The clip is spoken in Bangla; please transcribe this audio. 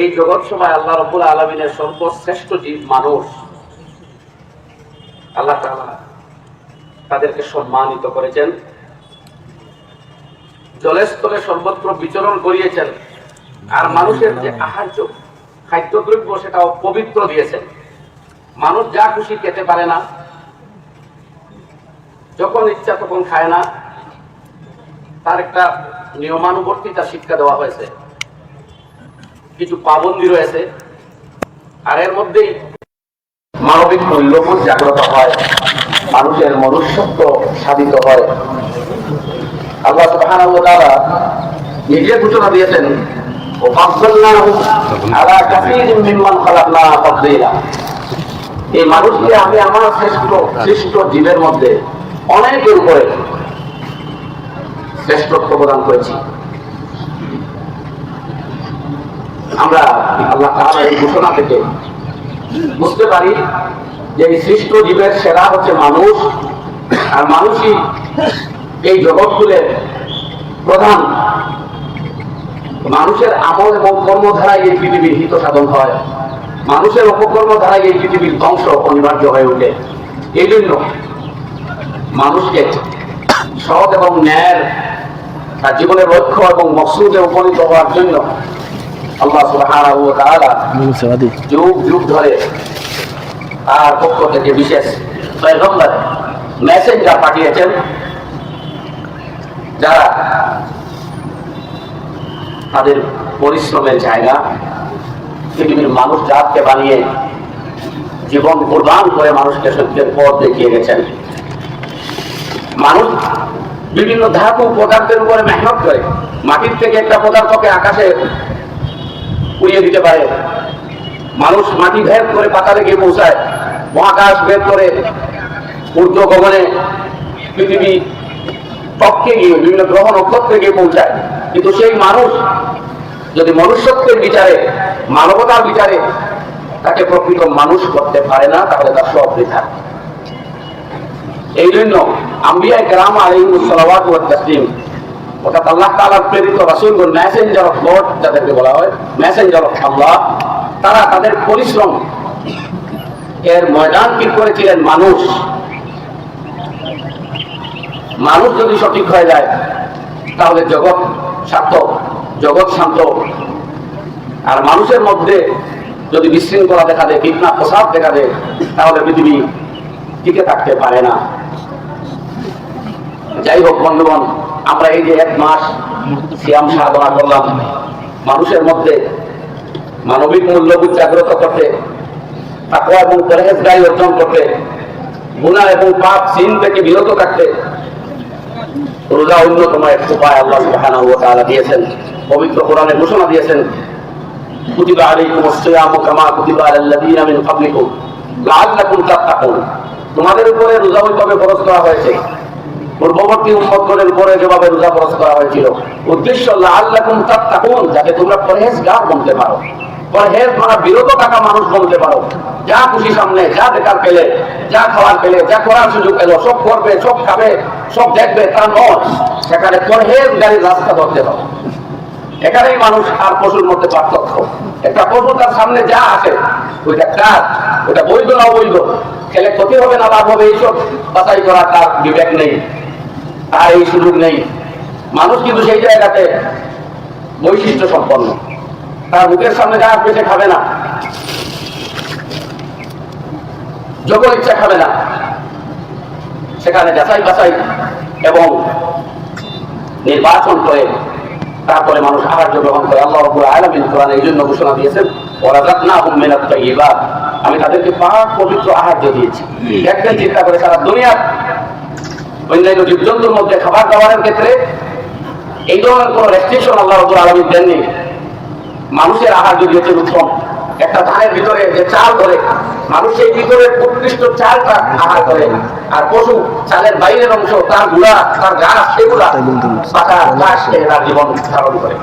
এই জগৎ সময় আল্লাহ রবুল আলমিনের সর্বশ্রেষ্ঠ জীব মানুষ। আল্লাহ তাদেরকে সম্মানিত করেছেন। জলের সর্বত্র বিচরণ করিয়েছেন। আর মানুষের যে আহার্য খাদ্যদ্রব্য, সেটাও পবিত্র দিয়েছেন। মানুষ যা খুশি খেতে পারে না, যখন ইচ্ছা তখন খায় না। তার একটা নিয়মানুবর্তিতা শিক্ষা দেওয়া হয়েছে। কিছু পাবন্দি রয়েছে। আর এর মধ্যেই মানবিক মূল্যবোধ জাগ্রত হয়, মানুষের মনুষ্যত্ব সাধিত হয়। আল্লাহ সুবহানাহু ওয়া তাআলা নিজে ঘোষণা দিয়েছেন এই মানুষকে আমি আমার শ্রেষ্ঠ শ্রেষ্ঠ জীবের মধ্যে অনেকের উপরে শ্রেষ্ঠত্ব প্রদান করেছি। আমরা আল্লাহ তাআলা এই ঘোষণা থেকে বুঝতে পারি যে এই সৃষ্ট জীবের সেরা হচ্ছে মানুষ, আর মানুষই এই জগৎগুলোর প্রধান। মানুষের আমল এবং কর্ম দ্বারাই এই পৃথিবীর হিত সাধন হয়। মানুষের অপকর্ম দ্বারাই এই পৃথিবীর ধ্বংস অনিবার্য হয়ে ওঠে। এই জন্য মানুষকে সৎ এবং ন্যায়ের তার জীবনের লক্ষ্য এবং মকসুদে উপনীত হওয়ার জন্য আল্লাহ যুগ যুগ ধরে তার পক্ষ থেকে বিশেষ পয়গম্বর, মেসেঞ্জার পাঠিয়েছেন, যারা তাদের পরিশ্রমের জায়গা, পৃথিবীর মানুষ জাতকে বানিয়ে জীবন প্রদান করে মানুষকে সত্যের পথ দেখিয়ে গেছেন। মানুষ বিভিন্ন ধাতু পদার্থের উপরে মেহনত করে, মাটির থেকে একটা পদার্থকে আকাশে উড়িয়ে দিতে পারে। মানুষ মাটি ভেদ করে পাতালে গিয়ে পৌঁছায়, মহাকাশ ভেদ করে ঊর্ধ্ব গগনে পৃথিবী তককে গিয়ে, বিভিন্ন গ্রহ নক্ষত্রে গিয়ে পৌঁছায়। কিন্তু সেই মানুষ যদি মনুষ্যত্বের বিচারে, মানবতার বিচারে, তাকে প্রকৃত মানুষ করতে পারে না, তাহলে তার সব বৃথা এই জন্য আম্বিয়া গ্রাম আলাইহিমুসসালাওয়াতু ওয়াত তাসলিম, অর্থাৎ আল্লাহ তাআলার প্রেরিত রাসূলগণ মেসেঞ্জার অফ গড যাদেরকে বলা হয় মেসেঞ্জার অফ আল্লাহ তারা তাদের পরিশ্রম এর ময়দান ঠিক করেছিলেন মানুষ। মানুষ যদি সঠিক হয়ে যায়, তাহলে জগৎ সার্থক জগৎ শান্ত। আর মানুষের মধ্যে যদি বিশৃঙ্খলা দেখা দেয় বিঘ্না প্রসাদ দেখা দেয়, তাহলে পৃথিবী টিকে থাকতে পারে না। যাই হোক, বন্ধুগণ, আমরা এই যে এক মাস সিয়াম সাধনা করলাম, মানুষের মধ্যে মানবিক মূল্যবোধ জাগ্রত করতে, তাকওয়া এবং পরহেজগারি অর্জন করতে গুনাহ এবং পাপ সিন থেকে বিরত থাকতে রোজা অন্যতম এক উপায় আল্লাহ সুবহানাহু ওয়া তাআলা দিয়েছেন। পবিত্র কোরআনে ঘোষণা দিয়েছেন, কুতিবা আলাইকুমুস সিয়ামু কামা কুতিবা আলাল্লাযীনা মিন ক্বাবলিকুম লাআল্লাকুম তাত্তাকুন। তোমাদের উপরে রোজা ওইভাবে ফরজ করা হয়েছে। পূর্ববর্তী উম্মতগণের উপরে যেভাবে রোজা ফরজ করা হয়েছিল, উদ্দেশ্য লাআল্লাকুম তাত্তাকুন, যাতে তোমরা পরহেজগার বনতে পারো। পরহেজ মানে বিরত থাকা মানুষ বনতে পারো। যা খুশি সামনে, যা দেখার পেলে, যা খাওয়ার পেলে, যা করার সুযোগ পেল, সব করবে, সব খাবে, সব দেখবে, তা নয়। সেখানে পরহেজগারির রাস্তা ধরতে হবে। এখানেই মানুষ আর পশুর মধ্যে পার্থক্য। একটা পশু তার সামনে যা আসে, ওইটা কাজ ওটা বৈধ না অবৈধ? খেলে ক্ষতি হবে না, লাভ হবে এইসব? বাছাই করা তার বিবেক নেই। তার এই সুযোগ নেই। মানুষ কিন্তু সেই জায়গাতে বৈশিষ্ট্য সম্পন্ন। তার মুখের সামনে যা সে খাবে না যখন ইচ্ছা খাবে না সেখানে যাচাই বাছাই এবং নির্বাচন করে তারপরে মানুষ আহার্য গ্রহণ করে। আল্লাহ রব্বুল আলামিন কোরআনে এই জন্য ঘোষণা দিয়েছেন ওয়ারাযাকনাহুম মিনাত তাইয়্যিবাত। আমি তাদেরকে পাক পবিত্র আহার্য দিয়েছি। একদিন চিন্তা করে সারা দুনিয়া অন্যান্য জীবজন্তুর মধ্যে খাবার দাবারের ক্ষেত্রে এই ধরনের কোন রেস্ট্রিকশন আল্লাহ রব্বুল আলমী দেননি। মানুষের আহার যদি হচ্ছে উত্তম, একটা ধানের ভিতরে যে চাল ধরে, মানুষ সেই ভিতরে উৎকৃষ্ট চালটা আহার করে। আর পশু, চালের বাইরের অংশ, তার গুড়া, তার গাছ সেগুলা পাকা ঘাস জীবন ধারণ করে।